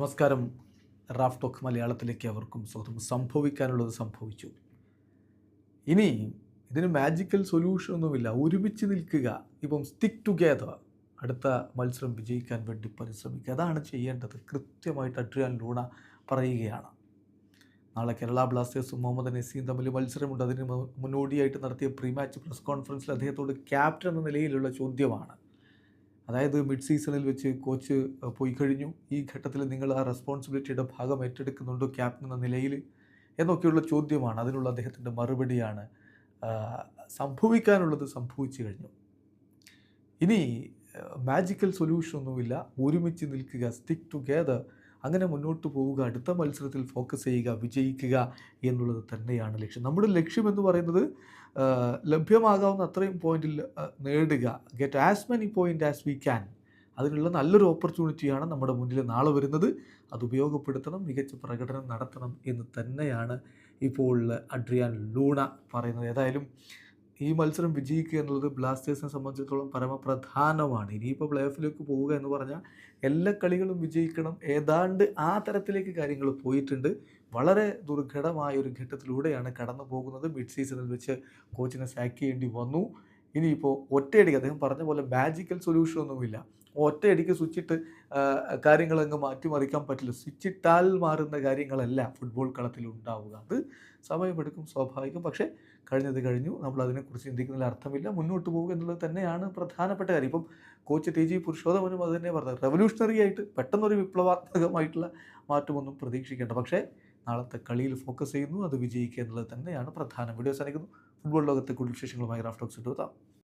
നമസ്കാരം. Raf talk മലയാളത്തിലേക്ക് അവർക്കും സ്വാഗതം. സംഭവിക്കാനുള്ളത് സംഭവിച്ചു. ഇനി ഇതിന് മാജിക്കൽ സൊല്യൂഷൻ ഒന്നുമില്ല. ഒരുമിച്ച് നിൽക്കുക. ഇപ്പം സ്റ്റിക്ക് ടുഗെദർ അടുത്ത മത്സരം വിജയിക്കാൻ വേണ്ടി പരിശ്രമിക്കുക. അതാണ് ചെയ്യേണ്ടത്. കൃത്യമായിട്ട് അഡ്രിയാൻ ലൂണ പറയുകയാണ്. നാളെ കേരള ബ്ലാസ്റ്റേഴ്സും മുഹമ്മദ് നസീം തമ്മിൽ മത്സരമുണ്ട്. അതിന് മുന്നോടിയായിട്ട് നടത്തിയ പ്രീ മാച്ച് പ്രസ് കോൺഫറൻസിൽ അദ്ദേഹത്തോട് ക്യാപ്റ്റൻ എന്ന നിലയിലുള്ള ചോദ്യമാണ്. അതായത് മിഡ് സീസണിൽ വെച്ച് കോച്ച് പോയി കഴിഞ്ഞു. ഈ ഘട്ടത്തിൽ നിങ്ങൾ ആ റെസ്പോൺസിബിലിറ്റിയുടെ ഭാഗം ഏറ്റെടുക്കുന്നുണ്ടോ ക്യാപ്റ്റൻ എന്ന നിലയിൽ എന്നൊക്കെയുള്ള ചോദ്യമാണ്. അതിനുള്ള അദ്ദേഹത്തിന്റെ മറുപടിയാണ് സംഭവിക്കാനുള്ളത് സംഭവിച്ചു കഴിഞ്ഞു. ഇനി മാജിക്കൽ സൊല്യൂഷൻ ഒന്നുമില്ല. ഒരുമിച്ച് നിൽക്കുക സ്റ്റിക്ക് ടുഗെദർ അങ്ങനെ മുന്നോട്ട് പോവുക അടുത്ത മത്സരത്തിൽ ഫോക്കസ് ചെയ്യുക വിജയിക്കുക എന്നുള്ളത് തന്നെയാണ് ലക്ഷ്യം. നമ്മുടെ ലക്ഷ്യം എന്ന് പറയുന്നത് ലഭ്യമാകാവുന്ന അത്രയും പോയിന്റിൽ നേടുക. Get as many point as we can അതിനുള്ള നല്ലൊരു ഓപ്പർച്യൂണിറ്റിയാണ് നമ്മുടെ മുന്നിൽ നാളെ വരുന്നത്. അത് ഉപയോഗപ്പെടുത്തണം മികച്ച പ്രകടനം നടത്തണം എന്ന് തന്നെയാണ് ഇപ്പോൾ അഡ്രിയാൻ ലൂണ പറയുന്നത്. ഏതായാലും ഈ മത്സരം വിജയിക്കുക എന്നുള്ളത് ബ്ലാസ്റ്റേഴ്സിനെ സംബന്ധിച്ചിടത്തോളം പരമപ്രധാനമാണ്. ഇനിയിപ്പോൾ പ്ലേ ഓഫിലേക്ക് പോവുക എന്ന് പറഞ്ഞാൽ എല്ലാ കളികളും വിജയിക്കണം. ഏതാണ്ട് ആ തരത്തിലേക്ക് കാര്യങ്ങൾ പോയിട്ടുണ്ട്. വളരെ ദുർഘടമായ ഒരു ഘട്ടത്തിലൂടെയാണ് കടന്നു പോകുന്നത് മിഡ് സീസണിൽ വെച്ച് കോച്ചിനെ സാക്ക് ചെയ്യേണ്ടി വന്നു. ഇനിയിപ്പോൾ ഒറ്റയടിക്ക് അദ്ദേഹം പറഞ്ഞ പോലെ മാജിക്കൽ സൊല്യൂഷൻ ഒന്നുമില്ല. ഒറ്റയടിക്ക് സ്വിച്ചിട്ട് കാര്യങ്ങളങ്ങ് മാറ്റിമറിക്കാൻ പറ്റില്ല. സ്വിച്ചിട്ടാൽ മാറുന്ന കാര്യങ്ങളല്ല ഫുട്ബോൾ കളത്തിൽ ഉണ്ടാവുക. അത് സമയമെടുക്കും സ്വാഭാവികം. പക്ഷേ കഴിഞ്ഞത് കഴിഞ്ഞു. നമ്മൾ അതിനെക്കുറിച്ച് ചിന്തിക്കുന്നതിൽ അർത്ഥമില്ല. മുന്നോട്ട് പോകുക എന്നുള്ളത് തന്നെയാണ് പ്രധാനപ്പെട്ട കാര്യം. ഇപ്പം കോച്ച് ടി ജി പുരുഷോത്തമനും അത് തന്നെ പറഞ്ഞത്. റെവല്യൂഷണറി ആയിട്ട് പെട്ടെന്നൊരു വിപ്ലവാത്മകമായിട്ടുള്ള മാറ്റമൊന്നും പ്രതീക്ഷിക്കേണ്ട. പക്ഷേ നാളത്തെ കളിയിൽ ഫോക്കസ് ചെയ്യുന്നു. അത് വിജയിക്കുക എന്നുള്ളത് തന്നെയാണ് പ്രധാനം. വീഡിയോ അവസാനിക്കുന്നു. ഫുട്ബോൾ ലോകത്തെ കൂടുതൽ വിശേഷങ്ങളുമായി റാഫ്റ്റോക്സ് ഇട്ടുവെത്താം